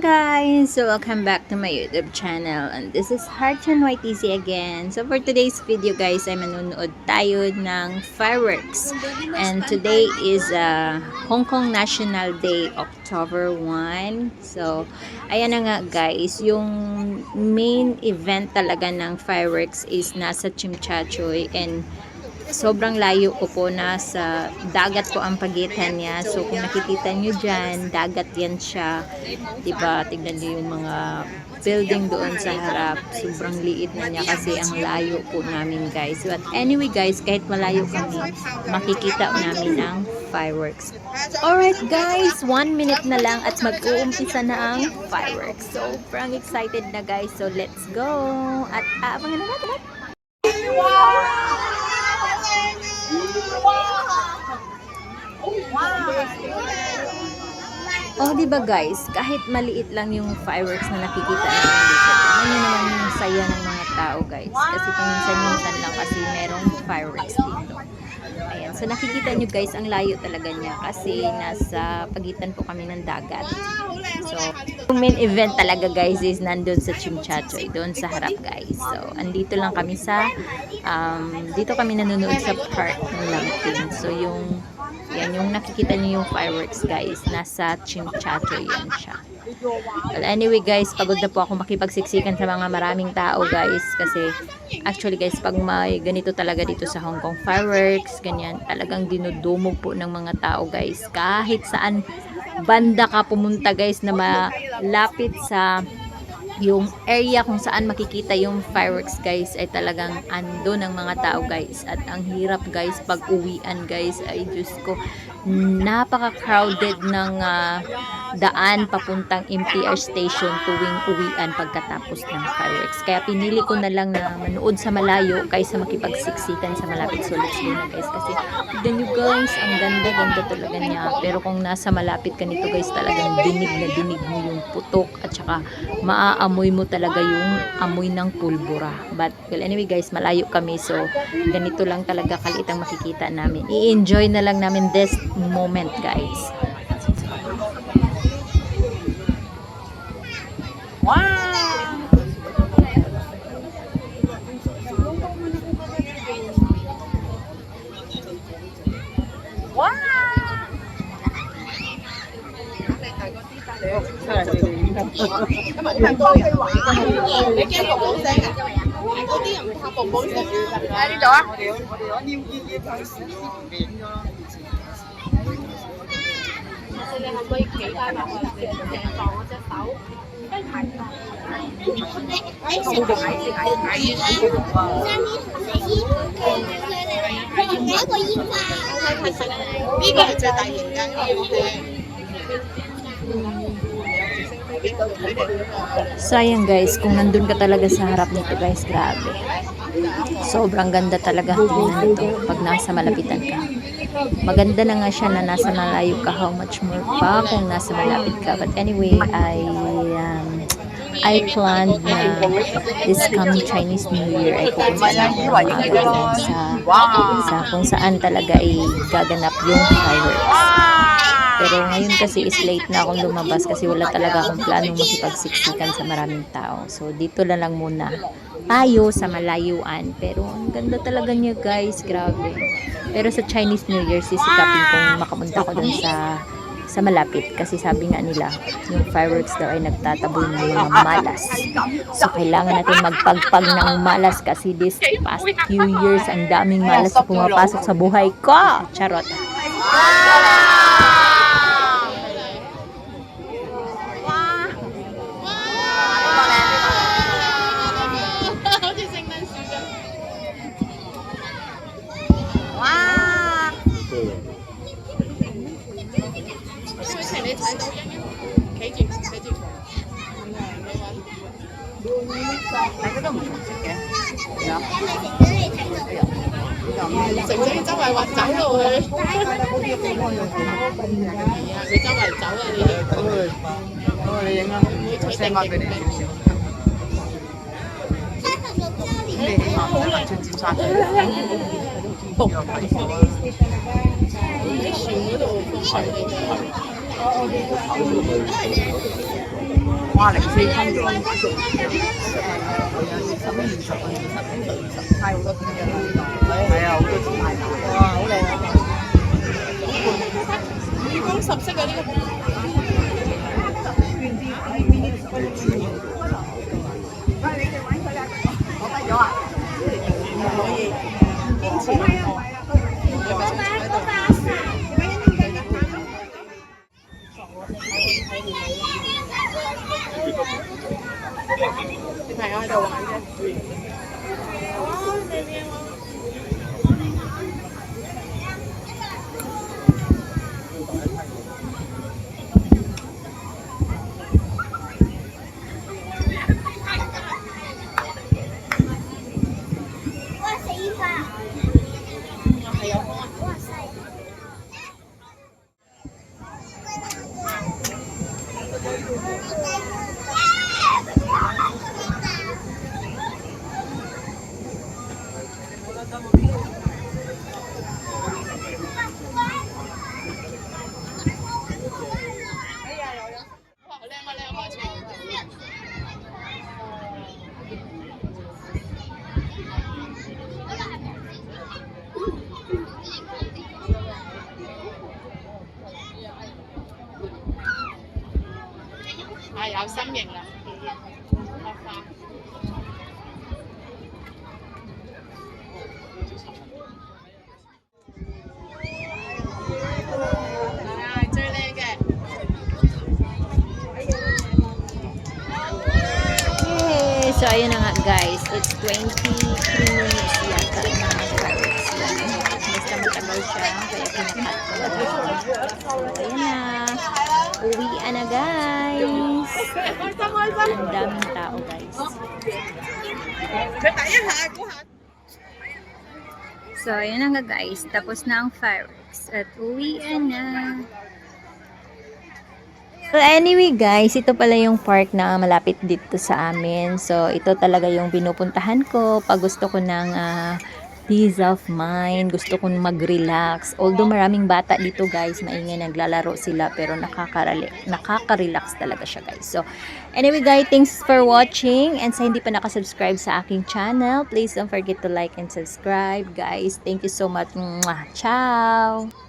guys! So welcome back to my YouTube channel and this is Harchan YTC again. So for today's video guys ay manunood tayo ng fireworks and today is uh, Hong Kong National Day October 1. So ayan na nga guys, yung main event talaga ng fireworks is nasa Chimchachoy and sobrang layo ko po nasa dagat po ang pagitan niya. So kung nakikita nyo dyan dagat yan siya. Diba? Tignan nyo yung mga building doon sa harap. Sobrang liit na niya kasi ang layo po namin guys. But anyway guys kahit malayo kami makikita namin ang fireworks. Alright guys one minute na lang at mag-uumpisa na ang fireworks. So sobrang excited na guys. So let's go. At aabangan na natin. at Oh, di ba guys, kahit maliit lang yung fireworks na nakikita namin dito. Ano naman yung saya ng mga tao guys. Kasi paminsan-minsan lang kasi merong fireworks dito. Ayan, so nakikita nyo guys, ang layo talaga niya kasi nasa pagitan po kami ng dagat. So, yung main event talaga guys is nandun sa Chimchachoy, doon sa harap guys. So, andito lang kami sa, um, dito kami nanonood sa park ng Lamping. So, yung yan, yung nakikita niyo yung fireworks guys. Nasa Chimchachoy yan siya. Well, anyway guys, pagod na po ako makipagsiksikan sa mga maraming tao guys. Kasi actually guys, pag may ganito talaga dito sa Hong Kong fireworks, ganyan, talagang dinudumog po ng mga tao guys. Kahit saan banda ka pumunta guys na malapit sa yung area kung saan makikita yung fireworks guys ay talagang ando ng mga tao guys. At ang hirap guys pag uwian guys. Ay Diyos ko napaka crowded ng ah, daan papuntang MTR station tuwing uwian pagkatapos ng fireworks. Kaya pinili ko na lang na manood sa malayo kaysa makipagsiksikan sa malapit sulit na guys. Kasi tignan nyo guys ang ganda ganda talaga niya. Pero kung nasa malapit ka nito guys talagang dinig na dinig mo yung putok at saka maaamoy mo talaga yung amoy ng pulbura. But well anyway guys malayo kami. So ganito lang talaga kaliit ang makikita namin. I-enjoy na lang namin. This moment, guys wow Các bạn thằng tôi à? Để cho em còn bốn sen à? Có tiếng thằng còn bốn sen. Ai đi chỗ? 你係咪企喺埋佢成撞我隻手？跟住睇，睇睇睇一個煙花。呢個係最大型嘅，Sayang guys, kung nandun ka talaga sa harap nito guys, grabe. Sobrang ganda talaga tingnan ito pag nasa malapitan ka. Maganda na nga siya na nasa malayo ka how much more pa kung nasa malapit ka but anyway I um, I planned na this coming Chinese New Year ay pupunta na ako sa, sa kung saan talaga ay gaganap yung fireworks. Pero ngayon kasi is late na akong lumabas kasi wala talaga akong planong makipagsiksikan sa maraming tao. So dito na lang muna tayo sa malayuan. Pero ang ganda talaga niya guys, grabe. Pero sa Chinese New Year, sisikapin kong makapunta ko dun sa sa malapit. Kasi sabi nga nila yung fireworks daw ay nagtataboy ng mga malas. So kailangan natin magpagpag ng malas kasi this past few years ang daming malas na pumapasok sa buhay ko. Charot ừ. Sao thầy đi thầy đâu nhá Cái gì? Cái gì? Lấy cái đồng mình kìa. Dạ. Sánh sánh chắc bài hoạt cháu rồi. Sánh chắc bài cháu rồi đi. Cháu rồi. Cháu rồi đi anh ạ. Xem mặt về đây. Để hình ảnh là mặt chân chim soát. 哇！零四分鐘，十分鐘，十分鐘，十分鐘，太好多天嘅啦，係啊，好多天太大，哇，好靚啊！光十色嘅呢個。我怕要玩系有心形啦。系最靓嘅。 Yay! So, ayun na nga guys. It's 23 minutes yata na fireworks lang. Basta matagal siya. Kaya pinakat ko na lang. So, ayun na. Uwian na guys. Ang daming tao guys. So, ayun nga guys. Tapos na ang fireworks. At uwian na. Well, anyway guys, ito pala yung park na malapit dito sa amin. So, ito talaga yung pinupuntahan ko pag gusto ko ng uh, peace of mind, gusto kong mag-relax. Although maraming bata dito guys, maingay naglalaro sila pero nakakarali- nakaka-relax talaga siya guys. So anyway guys, thanks for watching and sa hindi pa nakasubscribe sa aking channel, please don't forget to like and subscribe guys. Thank you so much. Mwah! Ciao!